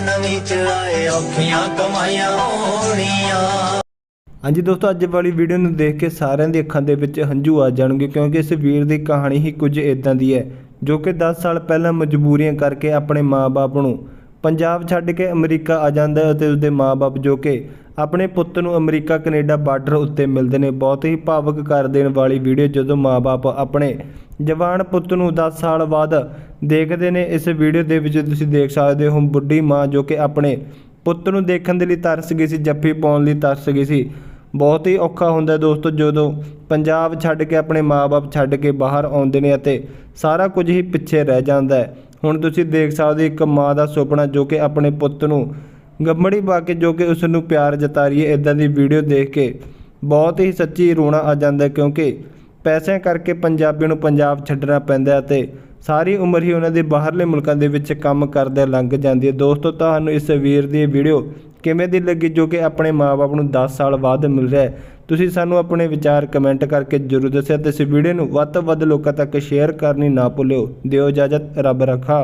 ਨਵੀਂ ਚ ਆਏ ਔਖੀਆਂ ਕਮਾਈਆਂ ਹੋਣੀਆਂ ਹਾਂਜੀ ਦੋਸਤੋ, ਅੱਜ ਵਾਲੀ ਵੀਡੀਓ ਨੂੰ ਦੇਖ ਕੇ ਸਾਰਿਆਂ ਦੀ ਅੱਖਾਂ ਦੇ ਵਿੱਚ ਹੰਝੂ ਆ ਜਾਣਗੇ ਕਿਉਂਕਿ ਇਸ ਵੀਰ ਦੀ ਕਹਾਣੀ ਹੀ ਕੁਝ ਇਦਾਂ ਦੀ ਹੈ, ਜੋ ਕਿ 10 ਸਾਲ ਪਹਿਲਾਂ ਮਜਬੂਰੀਆਂ ਕਰਕੇ ਆਪਣੇ ਮਾਪੇ ਨੂੰ ਪੰਜਾਬ ਛੱਡ ਕੇ ਅਮਰੀਕਾ ਆ ਜਾਂਦਾ ਹੈ ਅਤੇ ਉਸਦੇ ਮਾਪੇ ਜੋ ਕਿ ਆਪਣੇ ਪੁੱਤ ਨੂੰ ਅਮਰੀਕਾ, ਕੈਨੇਡਾ ਬਾਰਡਰ ਉੱਤੇ ਮਿਲਦੇ ਨੇ, ਬਹੁਤ ਹੀ ਭਾਵਕ ਕਰ ਦੇਣ ਵਾਲੀ ਵੀਡੀਓ ਜਦੋਂ ਮਾਪੇ ਆਪਣੇ ਜਵਾਨ ਪੁੱਤ ਨੂੰ 10 ਸਾਲ ਬਾਅਦ ਦੇਖਦੇ ਨੇ, ਇਸ ਵੀਡੀਓ ਦੇ ਵਿੱਚ ਤੁਸੀਂ ਦੇਖ ਸਕਦੇ ਹੋ ਬੁੱਢੀ ਮਾਂ ਜੋ ਕਿ ਆਪਣੇ ਪੁੱਤ ਨੂੰ ਦੇਖਣ ਦੇ ਲਈ ਤਰਸ ਗਈ ਸੀ, ਜੱਫੀ ਪਾਉਣ ਲਈ ਤਰਸ ਗਈ ਸੀ। ਬਹੁਤ ਹੀ ਔਖਾ ਹੁੰਦਾ ਦੋਸਤੋ, ਜਦੋਂ ਪੰਜਾਬ ਛੱਡ ਕੇ ਆਪਣੇ ਮਾਪੇ ਛੱਡ ਕੇ ਬਾਹਰ ਆਉਂਦੇ ਨੇ ਅਤੇ ਸਾਰਾ ਕੁਝ ਹੀ ਪਿੱਛੇ ਰਹਿ ਜਾਂਦਾ ਹੈ। ਹੁਣ ਤੁਸੀਂ ਦੇਖ ਸਕਦੇ ਹੋ, ਇੱਕ ਮਾਂ ਦਾ ਸੁਪਨਾ ਜੋ ਕਿ ਆਪਣੇ ਪੁੱਤ ਨੂੰ ਗੱਮੜੀ ਪਾ ਕੇ ਜੋ ਕਿ ਉਸ ਨੂੰ ਪਿਆਰ ਜਤਾ ਰਹੀ ਹੈ ਇਦਾਂ ਦੀ ਵੀਡੀਓ ਦੇਖ ਕੇ ਬਹੁਤ ਹੀ ਸੱਚੀ ਰੋਣਾ ਆ ਜਾਂਦਾ ਕਿਉਂਕਿ ਪੈਸਿਆਂ ਕਰਕੇ ਪੰਜਾਬੀਆਂ ਨੂੰ ਪੰਜਾਬ ਛੱਡਣਾ ਪੈਂਦਾ ਅਤੇ ਸਾਰੀ ਉਮਰ ਹੀ ਉਹਨਾਂ ਦੇ ਬਾਹਰਲੇ ਮੁਲਕਾਂ ਦੇ ਵਿੱਚ ਕੰਮ ਕਰਦੇ ਲੰਘ ਜਾਂਦੀ ਹੈ। ਦੋਸਤੋ, ਤੁਹਾਨੂੰ ਇਸ ਵੀਰ ਦੀ ਵੀਡੀਓ ਕਿਵੇਂ ਦੀ ਲੱਗੀ, ਜੋ ਕਿ ਆਪਣੇ ਮਾਪੇ ਨੂੰ 10 ਸਾਲ ਬਾਅਦ ਮਿਲ ਰਿਹਾ ਹੈ, ਤੁਸੀਂ ਸਾਨੂੰ ਆਪਣੇ ਵਿਚਾਰ ਕਮੈਂਟ ਕਰਕੇ ਜਰੂਰ ਦੱਸਿਓ ਤੇ ਇਸ ਵੀਡੀਓ ਨੂੰ ਵੱਧ ਤੋਂ ਵੱਧ ਲੋਕਾਂ ਤੱਕ ਸ਼ੇਅਰ ਕਰਨੀ ਨਾ ਭੁੱਲਿਓ। ਦਿਓ ਇਜਾਜ਼ਤ, ਰੱਬ ਰੱਖਾ।